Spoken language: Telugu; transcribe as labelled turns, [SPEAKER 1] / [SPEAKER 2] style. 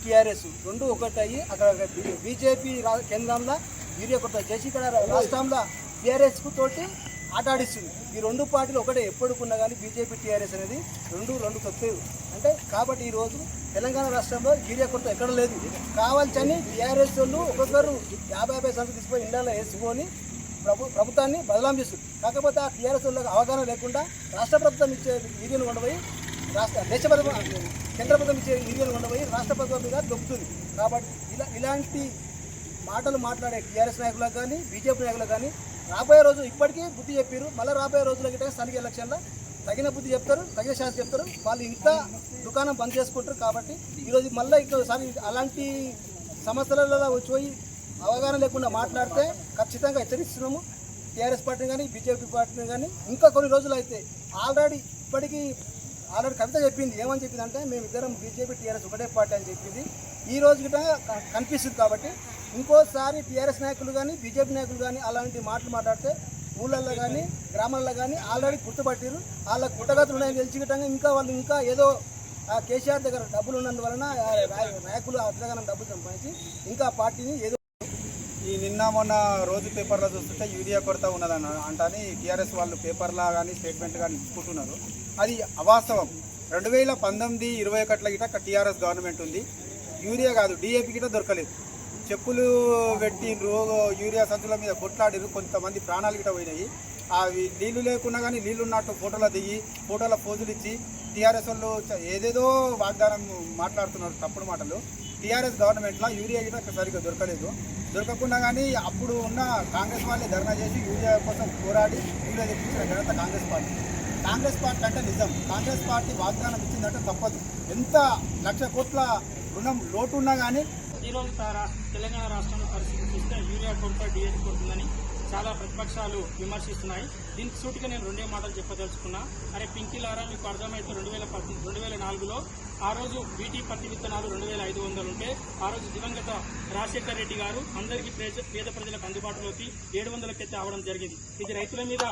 [SPEAKER 1] టీఆర్ఎస్ రెండు ఒకటి అయ్యి అక్కడ బీజేపీ కేంద్రంలో యూరియా ఒకటి చేసి ఇక్కడ రాష్ట్రంలో టీఆర్ఎస్ తోటి ఆటాడిస్తుంది ఈ రెండు పార్టీలు ఒకటే ఎప్పుడుకున్నా కానీ బీజేపీ టీఆర్ఎస్ అనేది రెండు రెండు తప్పేవి అంటే కాబట్టి ఈరోజు తెలంగాణ రాష్ట్రంలో యూరియా కొరత ఎక్కడ లేదు. కావాల్సని టీఆర్ఎస్ వాళ్ళు ఒక్కొక్కరు యాభై యాభై సంవత్సరాలు తీసుకొని ఇండియాలో వేసుకొని ప్రభు ప్రభుత్వాన్ని బదలాం చేస్తుంది కాకపోతే ఆ టీఆర్ఎస్ వాళ్ళకి అవగాహన లేకుండా రాష్ట్ర ప్రభుత్వం ఇచ్చే యూరియాను ఉండబోయి రాష్ట్ర దేశ ప్రభుత్వం కేంద్ర ప్రభుత్వం ఇచ్చే నిధులు ఉండబోయి రాష్ట్ర ప్రభుత్వం మీద దొక్కుతుంది. కాబట్టి ఇలా ఇలాంటి మాటలు మాట్లాడే టీఆర్ఎస్ నాయకులకు కానీ బీజేపీ నాయకులకు కానీ రాబోయే రోజు ఇప్పటికీ బుద్ధి చెప్పారు మళ్ళీ రాబోయే రోజుల గిట్ట స్థానిక ఎలక్షన్లో తగిన బుద్ధి చెప్తారు తగిన శాస్త్రం చెప్తారు. వాళ్ళు ఇంకా దుకాణం బంద్ చేసుకుంటారు కాబట్టి ఈరోజు మళ్ళీ ఇంకోసారి అలాంటి సమస్యలలో వచ్చి పోయి అవగాహన లేకుండా మాట్లాడితే ఖచ్చితంగా హెచ్చరిస్తున్నాము. టీఆర్ఎస్ పార్టీని కానీ బీజేపీ పార్టీని కానీ. ఇంకా కొన్ని రోజులు అయితే ఆల్రెడీ ఇప్పటికీ ఆల్రెడీ కవిత చెప్పింది ఏమని చెప్పింది అంటే మేము ఇద్దరం బీజేపీ టీఆర్ఎస్ ఒకటే పార్టీ అని చెప్పింది. ఈ రోజు గిట్ట కనిపిస్తుంది కాబట్టి ఇంకోసారి టీఆర్ఎస్ నాయకులు కానీ బీజేపీ నాయకులు కానీ అలాంటి మాటలు మాట్లాడితే ఊళ్ళల్లో కానీ గ్రామాల్లో కానీ ఆల్రెడీ గుర్తుపట్టారు వాళ్ళ గుట్టగతులు ఉన్నాయని తెలిసి గిట్టంగా ఇంకా వాళ్ళు ఇంకా ఏదో ఆ కేసీఆర్ దగ్గర డబ్బులు ఉన్నందువలన ఆ నాయ- నాయకులు అంతగానం డబ్బులు సంపాదించి ఇంకా పార్టీని ఏదో
[SPEAKER 2] ఈ నిన్న మొన్న రోజు పేపర్లో చూస్తుంటే యూరియా కొరత ఉన్నదని అంటని టీఆర్ఎస్ వాళ్ళు పేపర్లా కానీ స్టేట్మెంట్ కానీ ఇచ్చుకుంటున్నారు. అది అవాస్తవం. రెండు వేల పంతొమ్మిది ఇరవై ఒకటిలో గిట టీఆర్ఎస్ గవర్నమెంట్ ఉంది. యూరియా కాదు డిఏపి గిట దొరకలేదు. చెప్పులు పెట్టి రోజు యూరియా సంచుల మీద కొట్లాడిరు కొంతమంది ప్రాణాలు గిట పోయినాయి. అవి నీళ్ళు లేకున్నా కానీ నీళ్ళు ఉన్నట్టు ఫోటోలు దిగి ఫోటోల పోజులు ఇచ్చి టీఆర్ఎస్ వాళ్ళు ఏదేదో వాగ్దానం మాట్లాడుతున్నారు తప్పుడు మాటలు. టీఆర్ఎస్ గవర్నమెంట్లో యూరియా గిట సరిగ్గా దొరకలేదు. దొరకకుండా కానీ అప్పుడు ఉన్న కాంగ్రెస్ వాళ్ళే ధర్నా చేసి యూరియా కోసం పోరాడి యూరియా తెప్పించిన ఘనత కాంగ్రెస్ పార్టీ. కాంగ్రెస్ పార్టీ అంటే నిజం. కాంగ్రెస్ పార్టీ వాగ్దానం ఇచ్చిందంటే తప్పదు. ఎంత లక్ష కోట్ల రుణం లోటు ఉన్నా కానీ
[SPEAKER 3] ఈరోజు రోజు తెలంగాణ రాష్ట్రంలో పరిస్థితి చూస్తే యూరియా కొరత డిఎస్ కొడుతుందని చాలా ప్రతిపక్షాలు విమర్శిస్తున్నాయి. దీనికి సూటిగా నేను రెండే మాటలు చెప్పదలుచుకున్నా. అరే పింకిలారా మీకు అర్థమైతే రెండు వేల రెండు వేల నాలుగులో ఆ రోజు బీటీ పత్తి విత్తనాలు రెండు వేల ఐదు వందలు ఉంటే ఆ రోజు దివంగత రాజశేఖర రెడ్డి గారు అందరికీ పేద ప్రజలకు అందుబాటులోకి ఏడు వందలకి తెచ్చి అవడం జరిగింది. ఇది రైతుల మీద